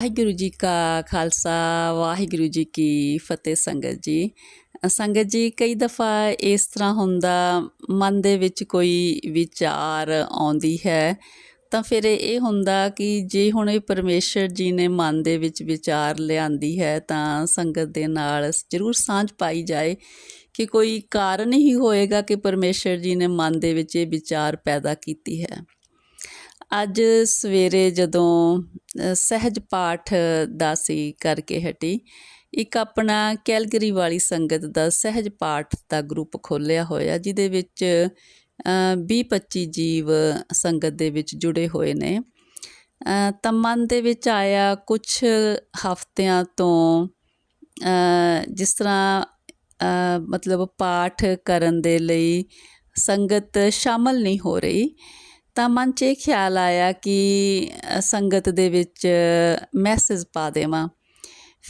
ਵਾਹਿਗੁਰੂ ਜੀ ਕਾ ਖਾਲਸਾ, ਵਾਹਿਗੁਰੂ ਜੀ ਕੀ ਫਤਿਹ ਸੰਗਤ ਜੀ। ਸੰਗਤ ਜੀ, ਕਈ ਦਫਾ ਇਸ ਤਰ੍ਹਾਂ ਹੁੰਦਾ, ਮਨ ਦੇ ਵਿੱਚ ਕੋਈ ਵਿਚਾਰ ਆਉਂਦੀ ਹੈ, ਤਾਂ ਫਿਰ ਇਹ ਹੁੰਦਾ ਕਿ ਜੇ ਹੁਣ ਇਹ ਪਰਮੇਸ਼ਰ ਜੀ ਨੇ ਮਨ ਦੇ ਵਿੱਚ ਵਿਚਾਰ ਲਿਆਂਦੀ ਹੈ, ਤਾਂ ਸੰਗਤ ਦੇ ਨਾਲ ਜ਼ਰੂਰ ਸਾਂਝ ਪਾਈ ਜਾਏ ਕਿ ਕੋਈ ਕਾਰਨ ਹੀ ਹੋਏਗਾ ਕਿ ਪਰਮੇਸ਼ਰ ਜੀ ਨੇ ਮਨ ਦੇ ਵਿੱਚ ਇਹ ਵਿਚਾਰ ਪੈਦਾ ਕੀਤੀ ਹੈ। ਅੱਜ ਸਵੇਰੇ ਜਦੋਂ ਸਹਿਜ ਪਾਠ ਦਾ ਸੀ ਕਰਕੇ ਹਟੀ ਇੱਕ ਆਪਣਾ ਕੈਲਗਰੀ ਵਾਲੀ ਸੰਗਤ ਦਾ ਸਹਿਜ ਪਾਠ ਦਾ ਗਰੁੱਪ ਖੋਲ੍ਹਿਆ ਹੋਇਆ ਜਿਹਦੇ ਵਿੱਚ 20-25 ਜੀਵ ਸੰਗਤ ਦੇ ਵਿੱਚ ਜੁੜੇ ਹੋਏ ਨੇ। ਅ, ਤਾਂ ਮਨ ਦੇ ਵਿੱਚ ਆਇਆ ਕੁਝ ਹਫ਼ਤਿਆਂ ਤੋਂ ਜਿਸ ਤਰ੍ਹਾਂ ਮਤਲਬ ਪਾਠ ਕਰਨ ਦੇ ਲਈ ਸੰਗਤ ਸ਼ਾਮਲ ਨਹੀਂ ਹੋ ਰਹੀ। ਤਾਂ ਮਨ 'ਚ ਇਹ ਖਿਆਲ ਆਇਆ ਕਿ ਸੰਗਤ ਦੇ ਵਿੱਚ ਮੈਸੇਜ ਪਾ ਦੇਵਾਂ।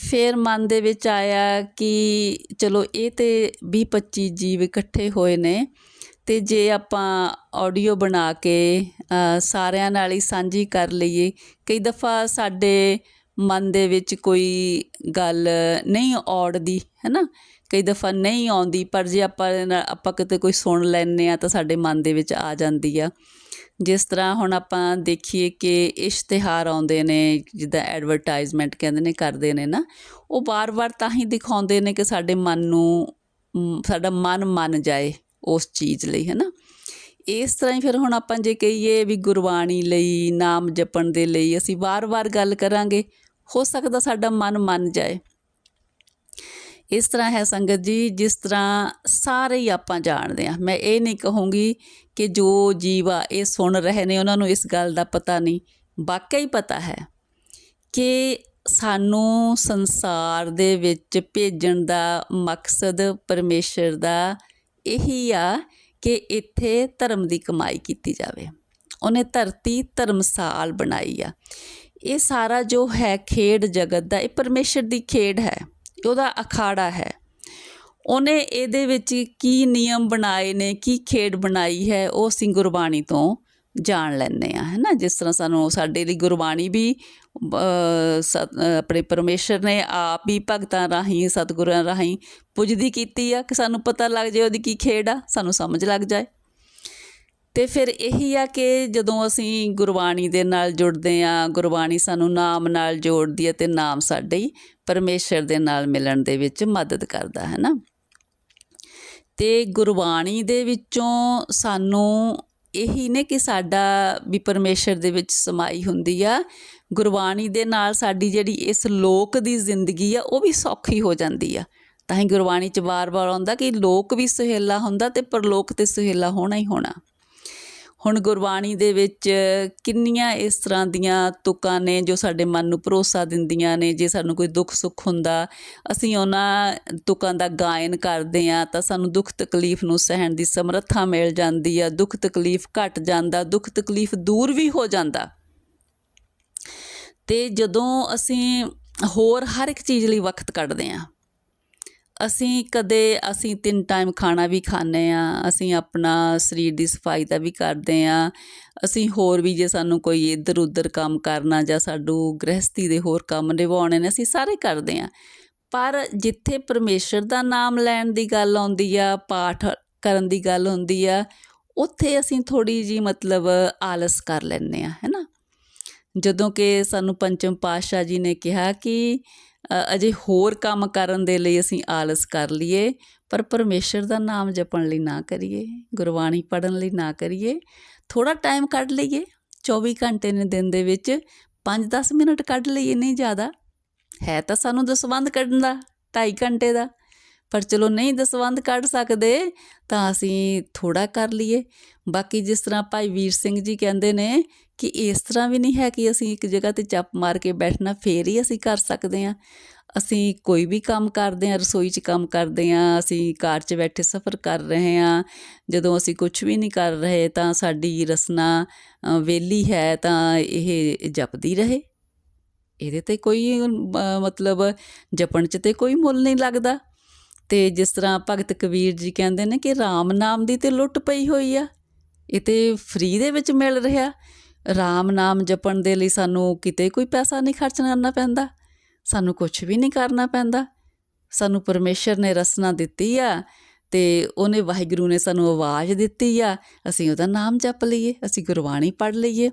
ਫਿਰ ਮਨ ਦੇ ਵਿੱਚ ਆਇਆ ਕਿ ਚਲੋ ਇਹ ਤੇ 20 25 ਜੀਵ ਇਕੱਠੇ ਹੋਏ ਨੇ ਤੇ ਜੇ ਆਪਾਂ ਆਡੀਓ ਬਣਾ ਕੇ ਸਾਰਿਆਂ ਨਾਲ ਹੀ ਸਾਂਝੀ ਕਰ ਲਈਏ। ਕਈ ਦਫਾ ਸਾਡੇ ਮਨ ਦੇ ਵਿੱਚ ਕੋਈ ਗੱਲ ਨਹੀਂ ਔੜਦੀ ਹੈ ਨਾ ਕਈ ਦਫਾ ਨਹੀਂ ਆਉਂਦੀ, ਪਰ ਜੇ ਆਪਾਂ ਇਹਦੇ ਆਪਾਂ ਕਿਤੇ ਕੋਈ ਸੁਣ ਲੈਂਦੇ ਆ ਤਾਂ ਸਾਡੇ ਮਨ ਦੇ ਵਿੱਚ ਆ ਜਾਂਦੀ ਆ। ਜਿਸ ਤਰ੍ਹਾਂ ਹੁਣ ਆਪਾਂ ਦੇਖੀਏ ਕਿ ਇਸ਼ਤਿਹਾਰ ਆਉਂਦੇ ਨੇ, ਜਿੱਦਾਂ ਐਡਵਰਟਾਈਜ਼ਮੈਂਟ ਕਹਿੰਦੇ ਨੇ, ਕਰਦੇ ਨੇ ਨਾ, ਉਹ ਵਾਰ-ਵਾਰ ਤਾਂ ਹੀ ਦਿਖਾਉਂਦੇ ਨੇ ਕਿ ਸਾਡੇ ਮਨ ਨੂੰ ਸਾਡਾ ਮਨ ਮੰਨ ਜਾਏ ਉਸ ਚੀਜ਼ ਲਈ ਹੈ ਨਾ ਇਸ ਤਰ੍ਹਾਂ ਹੀ ਫਿਰ ਹੁਣ ਆਪਾਂ ਜੇ ਕਹੀਏ ਵੀ ਗੁਰਬਾਣੀ ਲਈ, ਨਾਮ ਜਪਣ ਦੇ ਲਈ ਅਸੀਂ ਵਾਰ-ਵਾਰ ਗੱਲ ਕਰਾਂਗੇ ਹੋ ਸਕਦਾ ਸਾਡਾ ਮਨ ਮੰਨ ਜਾਏ। ਇਸ ਤਰ੍ਹਾਂ ਹੈ ਸੰਗਤ ਜੀ, ਜਿਸ ਤਰ੍ਹਾਂ ਸਾਰੇ ਹੀ ਆਪਾਂ ਜਾਣਦੇ ਆ ਮੈਂ ਇਹ ਨਹੀਂ ਕਹੂੰਗੀ ਕਿ ਜੋ ਜੀਵਾ ਇਹ ਸੁਣ ਰਹੇ ਨੇ, ਉਹਨਾਂ ਨੂੰ ਇਸ ਗੱਲ ਦਾ ਪਤਾ ਨਹੀਂ। ਵਾਕਿਆ ਹੀ ਪਤਾ ਹੈ ਕਿ ਸਾਨੂੰ ਸੰਸਾਰ ਦੇ ਵਿੱਚ ਭੇਜਣ ਦਾ ਮਕਸਦ ਪਰਮੇਸ਼ਰ ਦਾ ਇਹੀ ਆ ਕਿ ਇੱਥੇ ਧਰਮ ਦੀ ਕਮਾਈ ਕੀਤੀ ਜਾਵੇ। ਉਹਨੇ ਧਰਤੀ ਧਰਮਸਾਲ ਬਣਾਈ ਆ। ਇਹ ਸਾਰਾ ਜੋ ਹੈ ਖੇਡ ਜਗਤ ਦਾ, ਇਹ ਪਰਮੇਸ਼ਰ ਦੀ ਖੇਡ ਹੈ, ਉਹਦਾ ਅਖਾੜਾ ਹੈ। ਉਹਨੇ ਇਹਦੇ ਵਿੱਚ ਕੀ ਨਿਯਮ ਬਣਾਏ ਨੇ, ਕੀ ਖੇਡ ਬਣਾਈ ਹੈ, ਉਹ ਅਸੀਂ ਗੁਰਬਾਣੀ ਤੋਂ ਜਾਣ ਲੈਂਦੇ ਆ ਹੈ ਨਾ? ਜਿਸ ਤਰ੍ਹਾਂ ਸਾਨੂੰ ਸਾਡੇ ਲਈ ਗੁਰਬਾਣੀ ਵੀ ਆਪਣੇ ਪਰਮੇਸ਼ਰ ਨੇ ਆਪ ਹੀ ਭਗਤਾਂ ਰਾਹੀਂ, ਸਤਿਗੁਰਾਂ ਰਾਹੀਂ ਪੁੱਜਦੀ ਕੀਤੀ ਆ, ਕਿ ਸਾਨੂੰ ਪਤਾ ਲੱਗ ਜਾਏ ਉਹਦੀ ਕੀ ਖੇਡ ਆ, ਸਾਨੂੰ ਸਮਝ ਲੱਗ ਜਾਏ। ਤੇ ਫਿਰ ਇਹੀ ਆ ਕਿ ਜਦੋਂ ਅਸੀਂ ਗੁਰਬਾਣੀ ਦੇ ਨਾਲ ਜੁੜਦੇ ਆ ਗੁਰਬਾਣੀ ਸਾਨੂੰ ਨਾਮ ਨਾਲ ਜੋੜਦੀ ਹੈ ਤੇ ਨਾਮ ਸਾਡੇ ਹੀ ਪਰਮੇਸ਼ਰ ਦੇ ਨਾਲ ਮਿਲਣ ਦੇ ਵਿੱਚ ਮਦਦ ਕਰਦਾ, ਹੈ ਨਾ? ਤੇ ਗੁਰਬਾਣੀ ਦੇ ਵਿੱਚੋਂ ਸਾਨੂੰ ਇਹੀ ਨੇ ਕਿ ਸਾਡਾ ਵੀ ਪਰਮੇਸ਼ਰ ਦੇ ਵਿੱਚ ਸਮਾਈ ਹੁੰਦੀ ਆ। ਗੁਰਬਾਣੀ ਦੇ ਨਾਲ ਸਾਡੀ ਜਿਹੜੀ ਇਸ ਲੋਕ ਦੀ ਜ਼ਿੰਦਗੀ ਆ, ਉਹ ਵੀ ਸੌਖੀ ਹੋ ਜਾਂਦੀ ਆ। ਤਾਂ ਹੀ ਗੁਰਬਾਣੀ 'ਚ ਵਾਰ-ਵਾਰ ਆਉਂਦਾ ਕਿ ਲੋਕ ਵੀ ਸੁਹੇਲਾ ਹੁੰਦਾ ਤੇ ਪਰਲੋਕ ਤੇ ਸੁਹੇਲਾ ਹੋਣਾ ਹੀ ਹੋਣਾ। ਹੁਣ ਗੁਰਬਾਣੀ ਦੇ ਵਿੱਚ ਕਿੰਨੀਆਂ ਇਸ ਤਰ੍ਹਾਂ ਦੀਆਂ ਤੁਕਾਂ ਨੇ ਜੋ ਸਾਡੇ ਮਨ ਨੂੰ ਭਰੋਸਾ ਦਿੰਦੀਆਂ ਨੇ, ਜੇ ਸਾਨੂੰ ਕੋਈ ਦੁੱਖ ਸੁੱਖ ਹੁੰਦਾ, ਅਸੀਂ ਉਹਨਾਂ ਤੁਕਾਂ ਦਾ ਗਾਇਨ ਕਰਦੇ ਆ ਤਾਂ ਸਾਨੂੰ ਦੁੱਖ ਤਕਲੀਫ ਨੂੰ ਸਹਿਣ ਦੀ ਸਮਰੱਥਾ ਮਿਲ ਜਾਂਦੀ ਆ, ਦੁੱਖ ਤਕਲੀਫ ਘਟ ਜਾਂਦਾ, ਦੁੱਖ ਤਕਲੀਫ ਦੂਰ ਵੀ ਹੋ ਜਾਂਦਾ। ਤੇ ਜਦੋਂ ਅਸੀਂ ਹੋਰ ਹਰ ਇੱਕ ਚੀਜ਼ ਲਈ ਵਕਤ ਕੱਢਦੇ ਆ ਅਸੀਂ ਕਦੇ, ਅਸੀਂ ਤਿੰਨ ਟਾਈਮ ਖਾਣਾ ਵੀ ਖਾਂਦੇ ਆ ਅਸੀਂ ਆਪਣਾ ਸਰੀਰ ਦੀ ਸਫ਼ਾਈ ਦਾ ਵੀ ਕਰਦੇ ਆ ਅਸੀਂ ਹੋਰ ਵੀ ਜੇ ਸਾਨੂੰ ਕੋਈ ਇੱਧਰ ਉੱਧਰ ਕੰਮ ਕਰਨਾ ਜਾਂ ਸਾਡੂ ਗ੍ਰਹਿਸਤੀ ਦੇ ਹੋਰ ਕੰਮ ਨਿਭਾਉਣੇ ਨੇ, ਅਸੀਂ ਸਾਰੇ ਕਰਦੇ ਆ ਪਰ ਜਿੱਥੇ ਪਰਮੇਸ਼ਰ ਦਾ ਨਾਮ ਲੈਣ ਦੀ ਗੱਲ ਆਉਂਦੀ ਆ, ਪਾਠ ਕਰਨ ਦੀ ਗੱਲ ਹੁੰਦੀ ਆ, ਉੱਥੇ ਅਸੀਂ ਥੋੜੀ ਜੀ ਮਤਲਬ ਆਲਸ ਕਰ ਲੈਂਦੇ ਆ ਹੈ ਨਾ? ਜਦੋਂ ਕਿ ਸਾਨੂੰ ਪੰਚਮ ਪਾਤਸ਼ਾਹ ਜੀ ਨੇ ਕਿਹਾ ਕਿ ਅਜੇ ਹੋਰ ਕੰਮ ਕਰਨ ਦੇ ਲਈ ਅਸੀਂ ਆਲਸ ਕਰ ਲਈਏ, ਪਰ ਪਰਮੇਸ਼ਰ ਦਾ ਨਾਮ ਜਪਣ ਲਈ ਨਾ ਕਰੀਏ, ਗੁਰਬਾਣੀ ਪੜਨ ਲਈ ਨਾ ਕਰੀਏ ਥੋੜਾ ਟਾਈਮ ਕੱਢ ਲਈਏ 24 ਘੰਟੇ ਨੇ ਦਿਨ ਦੇ ਵਿੱਚ 5-10 ਮਿੰਟ ਕੱਢ ਲਈਏ, ਨਹੀਂ ਜ਼ਿਆਦਾ। ਹੈ ਤਾਂ ਸਾਨੂੰ ਦਸਵੰਧ ਕੱਢਣ ਦਾ 2.5 ਘੰਟੇ ਦਾ, ਪਰ ਚਲੋ ਨਹੀਂ ਦਸਵੰਧ ਕੱਢ ਸਕਦੇ, ਤਾਂ ਅਸੀਂ ਥੋੜਾ ਕਰ ਲਈਏ। ਬਾਕੀ ਜਿਸ ਤਰ੍ਹਾਂ ਭਾਈ ਵੀਰ ਸਿੰਘ ਜੀ ਕਹਿੰਦੇ ਨੇ ਕਿ ਇਸ ਤਰ੍ਹਾਂ ਵੀ ਨਹੀਂ ਹੈ ਕਿ ਅਸੀਂ ਇੱਕ ਜਗ੍ਹਾ ਤੇ ਚੱਪ ਮਾਰ ਕੇ ਬੈਠਣਾ ਫੇਰ ਹੀ ਅਸੀਂ ਕਰ ਸਕਦੇ ਹਾਂ। ਅਸੀਂ ਕੋਈ ਵੀ ਕੰਮ ਕਰਦੇ ਹਾਂ ਰਸੋਈ 'ਚ ਕੰਮ ਕਰਦੇ ਹਾਂ ਅਸੀਂ ਕਾਰ 'ਚ ਬੈਠੇ ਸਫ਼ਰ ਕਰ ਰਹੇ ਹਾਂ। ਜਦੋਂ ਅਸੀਂ ਕੁਝ ਵੀ ਨਹੀਂ ਕਰ ਰਹੇ ਤਾਂ ਸਾਡੀ ਰਸਨਾ ਅ, ਵਿਹਲੀ ਹੈ ਤਾਂ ਇਹ ਜਪਦੀ ਰਹੇ। ਇਹਦੇ ਤੇ ਕੋਈ ਮਤਲਬ ਜਪਣ 'ਚ ਤੇ ਕੋਈ ਮੁੱਲ ਨਹੀਂ ਲੱਗਦਾ। ਤੇ ਜਿਸ ਤਰ੍ਹਾਂ ਭਗਤ ਕਬੀਰ ਜੀ ਕਹਿੰਦੇ ਨੇ ਕਿ RAM ਨਾਮ ਦੀ ਤੇ ਲੁੱਟ ਪਈ ਹੋਈ ਆ ਇਹ ਤੇ ਫ੍ਰੀ ਦੇ ਵਿੱਚ ਮਿਲ ਰਿਹਾ। ਰਾਮ ਨਾਮ ਜਪਣ ਦੇ ਲਈ ਸਾਨੂੰ ਕਿਤੇ ਕੋਈ ਪੈਸਾ ਨਹੀਂ ਖਰਚ ਕਰਨਾ ਪੈਂਦਾ, ਸਾਨੂੰ ਕੁਝ ਵੀ ਨਹੀਂ ਕਰਨਾ ਪੈਂਦਾ। ਸਾਨੂੰ ਪਰਮੇਸ਼ਰ ਨੇ ਰਸਨਾ ਦਿੱਤੀ ਆ ਤੇ ਉਹਨੇ ਵਾਹਿਗੁਰੂ ਨੇ ਸਾਨੂੰ ਆਵਾਜ਼ ਦਿੱਤੀ ਆ, ਅਸੀਂ ਉਹਦਾ ਨਾਮ ਜਪ ਲਈਏ, ਅਸੀਂ ਗੁਰਬਾਣੀ ਪੜ੍ਹ ਲਈਏ।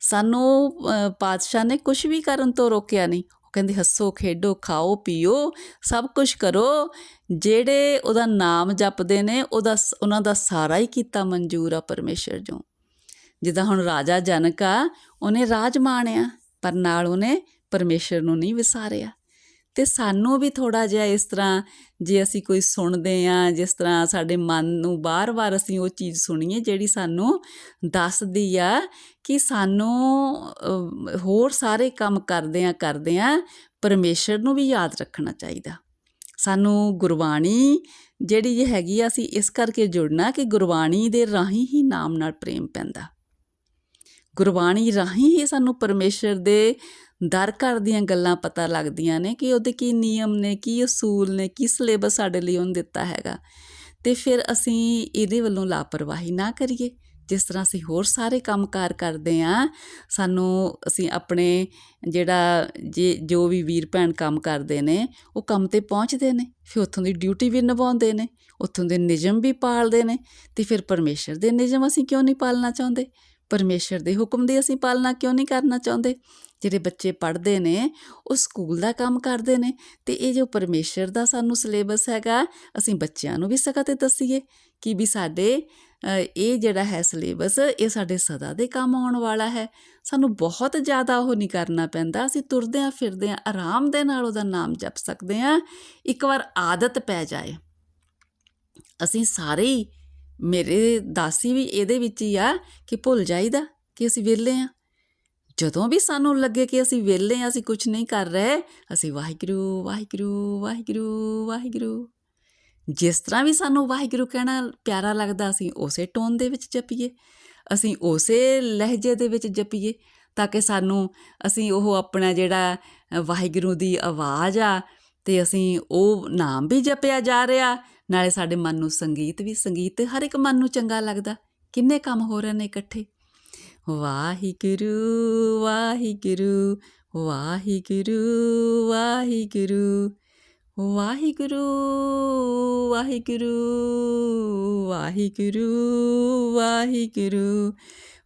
ਸਾਨੂੰ ਪਾਤਸ਼ਾਹ ਨੇ ਕੁਝ ਵੀ ਕਰਨ ਤੋਂ ਰੋਕਿਆ ਨਹੀਂ। ਉਹ ਕਹਿੰਦੇ, ਹੱਸੋ, ਖੇਡੋ, ਖਾਓ, ਪੀਓ, ਸਭ ਕੁਝ ਕਰੋ। ਜਿਹੜੇ ਉਹਦਾ ਨਾਮ ਜਪਦੇ ਨੇ, ਉਹਦਾ ਸ- ਉਹਨਾਂ ਦਾ ਸਾਰਾ ਹੀ ਕੀਤਾ ਮਨਜ਼ੂਰ ਆ ਪਰਮੇਸ਼ਰ ਜੋ। ਜਿੱਦਾਂ ਹੁਣ ਰਾਜਾ ਜਨਕ ਆ, ਉਹਨੇ ਰਾਜ ਮਾਣਿਆ, ਪਰ ਨਾਲ ਉਹਨੇ ਪਰਮੇਸ਼ਰ ਨੂੰ ਨਹੀਂ ਵਿਸਾਰਿਆ। ਤੇ ਸਾਨੂੰ ਵੀ ਥੋੜਾ ਜਿਹਾ ਇਸ ਤਰ੍ਹਾਂ ਜੇ ਅਸੀਂ ਕੋਈ ਸੁਣਦੇ ਆ ਜਿਸ ਤਰ੍ਹਾਂ ਸਾਡੇ ਮਨ ਨੂੰ ਬਾਰ-ਬਾਰ ਅਸੀਂ ਉਹ ਚੀਜ਼ ਸੁਣੀਏ ਜਿਹੜੀ ਸਾਨੂੰ ਦੱਸਦੀ ਆ ਕਿ ਸਾਨੂੰ ਹੋਰ ਸਾਰੇ ਕੰਮ ਕਰਦੇ ਆ ਕਰਦੇ ਆ ਪਰਮੇਸ਼ਰ ਨੂੰ ਵੀ ਯਾਦ ਰੱਖਣਾ ਚਾਹੀਦਾ। ਸਾਨੂੰ ਗੁਰਬਾਣੀ ਜਿਹੜੀ ਇਹ ਹੈਗੀ ਆ, ਅਸੀਂ ਇਸ ਕਰਕੇ ਜੁੜਨਾ ਕਿ ਗੁਰਬਾਣੀ ਦੇ ਰਾਹੀਂ ਹੀ ਨਾਮ ਨਾਲ ਪ੍ਰੇਮ ਪੈਂਦਾ। ਗੁਰਬਾਣੀ ਰਾਹੀਂ ਹੀ ਸਾਨੂੰ ਪਰਮੇਸ਼ਰ ਦੇ ਦਰ ਘਰ ਦੀਆਂ ਗੱਲਾਂ ਪਤਾ ਲੱਗਦੀਆਂ ਨੇ ਕਿ ਉਹਦੇ ਕੀ ਨਿਯਮ ਨੇ, ਕੀ ਅਸੂਲ ਨੇ, ਕੀ ਸਿਲੇਬਸ ਸਾਡੇ ਲਈ ਉਹਨੇ ਦਿੱਤਾ ਹੈਗਾ। ਤੇ ਫਿਰ ਅਸੀਂ ਇਹਦੇ ਵੱਲੋਂ ਲਾਪਰਵਾਹੀ ਨਾ ਕਰੀਏ। ਜਿਸ ਤਰ੍ਹਾਂ ਅਸੀਂ ਹੋਰ ਸਾਰੇ ਕੰਮਕਾਰ ਕਰਦੇ ਆ ਸਾਨੂੰ ਅਸੀਂ ਆਪਣੇ ਜਿਹੜਾ ਜੇ ਜੋ ਵੀ ਵੀਰ ਭੈਣ ਕੰਮ ਕਰਦੇ ਨੇ, ਉਹ ਕੰਮ ਤੇ ਪਹੁੰਚਦੇ ਨੇ, ਫਿਰ ਉੱਥੋਂ ਦੀ ਡਿਊਟੀ ਵੀ ਨਿਭਾਉਂਦੇ ਨੇ, ਉੱਥੋਂ ਦੇ ਨਿਯਮ ਵੀ ਪਾਲਦੇ ਨੇ, ਤੇ ਫਿਰ ਪਰਮੇਸ਼ਰ ਦੇ ਨਿਯਮ ਅਸੀਂ ਕਿਉਂ ਨਹੀਂ ਪਾਲਣਾ ਚਾਹੁੰਦੇ? ਪਰਮੇਸ਼ਰ ਦੇ ਹੁਕਮ ਦੀ ਅਸੀਂ ਪਾਲਣਾ ਕਿਉਂ ਨਹੀਂ ਕਰਨਾ ਚਾਹੁੰਦੇ? ਜਿਹੜੇ ਬੱਚੇ ਪੜ੍ਹਦੇ ਨੇ, ਉਹ ਸਕੂਲ ਦਾ ਕੰਮ ਕਰਦੇ ਨੇ, ਤੇ ਇਹ ਜੋ ਪਰਮੇਸ਼ਰ ਦਾ ਸਾਨੂੰ ਸਿਲੇਬਸ ਹੈਗਾ, ਅਸੀਂ ਬੱਚਿਆਂ ਨੂੰ ਵੀ ਸਖਤ ਤੇ ਦੱਸੀਏ ਕਿ ਵੀ ਸਾਡੇ ਇਹ ਜਿਹੜਾ ਹੈ ਸਿਲੇਬਸ, ਇਹ ਸਾਡੇ ਸਦਾ ਦੇ ਕੰਮ ਆਉਣ ਵਾਲਾ ਹੈ। ਸਾਨੂੰ ਬਹੁਤ ਜ਼ਿਆਦਾ ਉਹ ਨਹੀਂ ਕਰਨਾ ਪੈਂਦਾ, ਅਸੀਂ ਤੁਰਦੇ ਆਂ ਫਿਰਦੇ ਆਂ ਆਰਾਮ ਦੇ ਨਾਲ ਉਹਦਾ ਨਾਮ ਜਪ ਸਕਦੇ ਆਂ ਇੱਕ ਵਾਰ ਆਦਤ ਪੈ ਜਾਏ। ਅਸੀਂ ਸਾਰੇ ਹੀ ਮੇਰੇ ਦਾਸੀ ਵੀ ਇਹਦੇ ਵਿੱਚ ਹੀ ਆ ਕਿ ਭੁੱਲ ਜਾਈਦਾ ਕਿ ਅਸੀਂ ਵਿਹਲੇ ਆਂ। ਜਦੋਂ ਵੀ ਸਾਨੂੰ ਲੱਗੇ ਕਿ ਅਸੀਂ ਵਿਹਲੇ ਆਂ, ਅਸੀਂ ਕੁਝ ਨਹੀਂ ਕਰ ਰਹੇ, ਅਸੀਂ ਵਾਹਿਗੁਰੂ ਵਾਹਿਗੁਰੂ ਵਾਹਿਗੁਰੂ ਵਾਹਿਗੁਰੂ। ਜਿਸ ਤਰ੍ਹਾਂ ਵੀ ਸਾਨੂੰ ਵਾਹਿਗੁਰੂ ਕਹਿਣਾ ਪਿਆਰਾ ਲੱਗਦਾ, ਅਸੀਂ ਉਸੇ ਟੋਨ ਦੇ ਵਿੱਚ ਜਪੀਏ। ਅਸੀਂ ਉਸੇ ਲਹਿਜੇ ਦੇ ਵਿੱਚ ਜਪੀਏ ਤਾਂ ਕਿ ਸਾਨੂੰ, ਅਸੀਂ ਉਹ ਆਪਣਾ ਜਿਹੜਾ ਵਾਹਿਗੁਰੂ ਦੀ ਆਵਾਜ਼ ਆ ਤੇ ਅਸੀਂ ਉਹ ਨਾਮ ਵੀ ਜਪਿਆ ਜਾ ਰਿਹਾ। ਨਾਲੇ ਸਾਡੇ ਮਨ ਨੂੰ ਸੰਗੀਤ ਵੀ, ਸੰਗੀਤ ਹਰ ਇੱਕ ਮਨ ਨੂੰ ਚੰਗਾ ਲੱਗਦਾ। ਕਿੰਨੇ ਕੰਮ ਹੋ ਰਹੇ ਨੇ ਇਕੱਠੇ। ਵਾਹਿਗੁਰੂ ਵਾਹਿਗੁਰੂ ਵਾਹਿਗੁਰੂ ਵਾਹਿਗੁਰੂ ਵਾਹਿਗੁਰੂ ਵਾਹਿਗੁਰੂ ਵਾਹਿਗੁਰੂ ਵਾਹਿਗੁਰੂ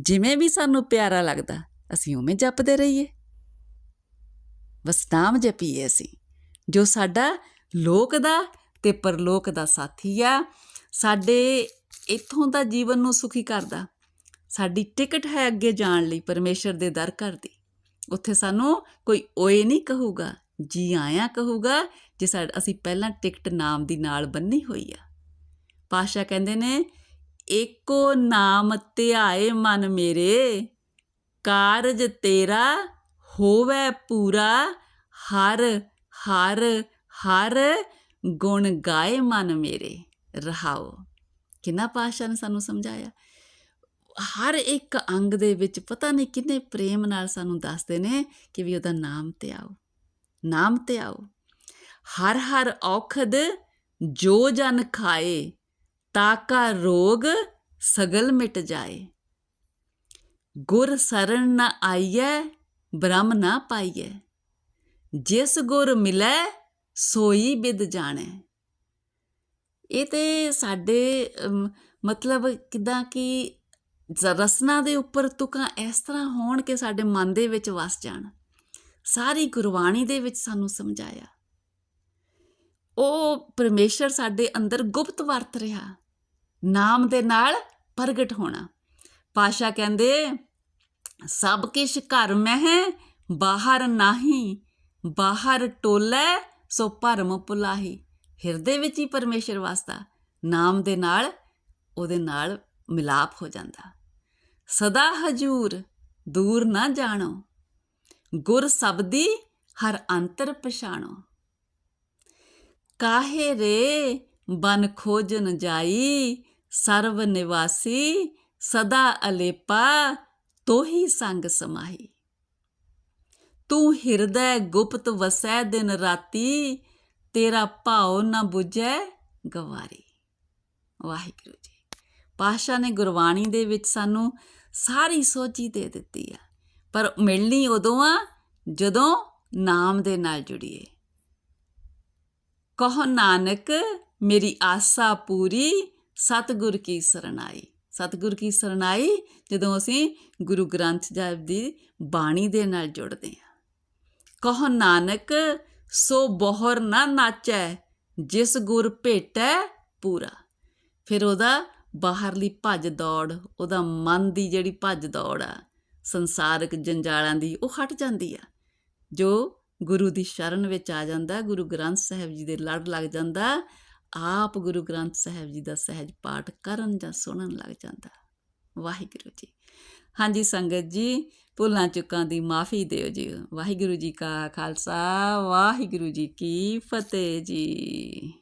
ਜਿਵੇਂ ਵੀ ਸਾਨੂੰ ਪਿਆਰਾ ਲੱਗਦਾ, ਅਸੀਂ ਉਵੇਂ ਜਪਦੇ ਰਹੀਏ। ਬਸ ਨਾਮ ਜਪੀਏ ਅਸੀਂ, ਜੋ ਸਾਡਾ ਲੋਕ ਦਾ ਤੇ ਪਰਲੋਕ ਦਾ ਸਾਥੀ ਆ, ਸਾਡੇ ਇੱਥੋਂ ਦਾ ਜੀਵਨ ਨੂੰ ਸੁਖੀ ਕਰਦਾ। ਸਾਡੀ ਟਿਕਟ ਹੈ ਅੱਗੇ ਜਾਣ ਲਈ ਪਰਮੇਸ਼ਰ ਦੇ ਦਰ ਘਰ ਦੀ। ਉੱਥੇ ਸਾਨੂੰ ਕੋਈ ਓਏ ਨਹੀਂ ਕਹੂਗਾ, ਜੀ ਆਇਆ ਕਹੂਗਾ, ਜੇ ਸਾਡ ਅਸੀਂ ਪਹਿਲਾਂ ਟਿਕਟ ਨਾਮ ਦੀ ਨਾਲ ਬੰਨੀ ਹੋਈ ਆ। ਪਾਸ਼ਾ ਕਹਿੰਦੇ ਨੇ ਏਕੋ ਨਾਮ ਧਿਆਏ ਮਨ ਮੇਰੇ। ਕਾਰਜ ਤੇਰਾ ਹੋਵੇ ਪੂਰਾ। ਹਰ ਹਰ ਹਰ ਗੁਣ ਗਾਏ ਮਨ ਮੇਰੇ। ਰਹਾਓ। ਕਿੰਨਾ ਪਾਸ਼ਾ ਨੇ ਸਾਨੂੰ ਸਮਝਾਇਆ। ਹਰ ਇੱਕ ਅੰਗ ਦੇ ਵਿੱਚ ਪਤਾ ਨਹੀਂ ਕਿੰਨੇ ਪ੍ਰੇਮ ਨਾਲ ਸਾਨੂੰ ਦੱਸਦੇ ਨੇ ਕਿ ਵੀ ਉਹਦਾ ਨਾਮ ਤੇ ਆਓ ਨਾਮ ਤੇ ਆਓ ਹਰ ਹਰ ਔਖਦ ਜੋ ਜਨ ਖਾਏ ਤਾਕਾ ਰੋਗ ਸਗਲ ਮਿਟ ਜਾਏ। ਗੁਰ ਸਰਣ ਨ ਆਈਐ, ਬ੍ਰਹਮ ਨਾ ਪਾਈਐ। ਜਿਸ ਗੁਰ ਮਿਲੈ, ਸੋਈ ਬਿਦ ਜਾਣੈ। ਇਹ ਤੇ ਸਾਡੇ ਮਤਲਬ ਕਿਦਾਂ ਕਿ ਜ਼- ਰਸਨਾ ਦੇ ਉੱਪਰ ਤੁਕਾਂ ਇਸ ਤਰ੍ਹਾਂ ਹੋਣ ਕਿ ਸਾਡੇ ਮਨ ਦੇ ਵਿੱਚ ਵਸ ਜਾਣ। ਸਾਰੀ ਗੁਰਬਾਣੀ ਦੇ ਵਿੱਚ ਸਾਨੂੰ ਸਮਝਾਇਆ। ਉਹ ਪਰਮੇਸ਼ਰ ਸਾਡੇ ਅੰਦਰ ਗੁਪਤ ਵਰਤ ਰਿਹਾ। ਨਾਮ ਦੇ ਨਾਲ ਪ੍ਰਗਟ ਹੋਣਾ। ਪਾਸ਼ਾ ਕਹਿੰਦੇ, ਸਭ ਕਿਛ ਘਰ ਮਹਿ ਬਾਹਰ ਨਾਹੀ। ਬਾਹਰ ਟੋਲੇ, ਸੋ ਭਰਮ ਪੁਲਾਹੀ ਹਿਰਦੇ ਵਿੱਚ ਹੀ ਪਰਮੇਸ਼ਰ ਵਾਸਤਾ ਨਾਮ ਦੇ ਨਾਲ, ਉਹਦੇ ਨਾਲ ਮਿਲਾਪ ਹੋ ਜਾਂਦਾ। ਸਦਾ ਹਜੂਰ, ਦੂਰ ਨਾ ਜਾਣੋ। ਗੁਰ ਸਬਦੀ ਹਰ ਅੰਤਰ ਪਛਾਣੋ। ਕਾਹੇ ਰੇ? ਬਨ ਖੋਜਨ ਜਾਈ। ਸਰਵ ਨਿਵਾਸੀ, ਸਦਾ ਅਲੇਪਾ, ਤੋਹੀ ਸੰਗ ਸਮਾਹੀ। ਤੂੰ ਹਿਰਦੈ ਗੁਪਤ ਵਸੈ ਦਿਨ ਰਾਤੀ, ਤੇਰਾ ਭਾਉ ਨਾ 부ਝੈ ਗਵਾਰੀ। ਵਾਹਿਗੁਰੂ ਜੀ। ਪਾਸ਼ਾ ਨੇ ਗੁਰਬਾਣੀ ਦੇ ਵਿੱਚ ਸਾਨੂੰ ਸਾਰੀ ਸੋਚੀ ਦੇ ਦਿੱਤੀ ਆ। ਪਰ ਮਿਲਣੀ ਉਦੋਂ ਆ ਜਦੋਂ ਨਾਮ ਦੇ ਨਾਲ ਜੁੜੀਏ। ਕਹੋ ਨਾਨਕ, ਮੇਰੀ ਆਸਾ ਪੂਰੀ, ਸਤਿਗੁਰ ਕੀ ਸਰਣਾਈ। ਸਤਿਗੁਰ ਕੀ ਸਰਣਾਈ? ਜਦੋਂ ਅਸੀਂ ਗੁਰੂ ਗ੍ਰੰਥ ਸਾਹਿਬ ਦੀ ਬਾਣੀ ਦੇ ਨਾਲ ਜੁੜਦੇ ਹਾਂ। ਕਹੋ ਨਾਨਕ, ਸੋ ਬੋਹਰ ਨਾ ਨਾਚੈ, ਜਿਸ ਗੁਰ ਭੇਟੈ ਪੂਰਾ। ਫਿਰ ਉਹਦਾ ਬਾਹਰਲੀ ਭੱਜ ਦੌੜ, ਉਹਦਾ ਮਨ ਦੀ ਜਿਹੜੀ ਭੱਜ ਦੌੜ ਆ, ਸੰਸਾਰਕ ਜੰਜਾਲਾਂ ਦੀ ਉਹ ਹਟ ਜਾਂਦੀ ਆ, ਜੋ ਗੁਰੂ ਦੀ ਸ਼ਰਨ ਵਿੱਚ ਆ ਜਾਂਦਾ, ਗੁਰੂ ਗ੍ਰੰਥ ਸਾਹਿਬ ਜੀ ਦੇ ਲੜ ਲੱਗ ਜਾਂਦਾ, ਆਪ ਗੁਰੂ ਗ੍ਰੰਥ ਸਾਹਿਬ ਜੀ ਦਾ ਸਹਿਜ ਪਾਠ ਕਰਨ ਜਾਂ ਸੁਣਨ ਲੱਗ ਜਾਂਦਾ। ਵਾਹਿਗੁਰੂ ਜੀ। ਹਾਂਜੀ ਸੰਗਤ ਜੀ, ਭੁੱਲਾਂ ਚੁੱਕਾਂ ਦੀ ਮਾਫੀ ਦਿਓ ਜੀ। ਵਾਹਿਗੁਰੂ ਜੀ ਕਾ ਖਾਲਸਾ, ਵਾਹਿਗੁਰੂ ਜੀ ਕੀ ਫਤਿਹ ਜੀ।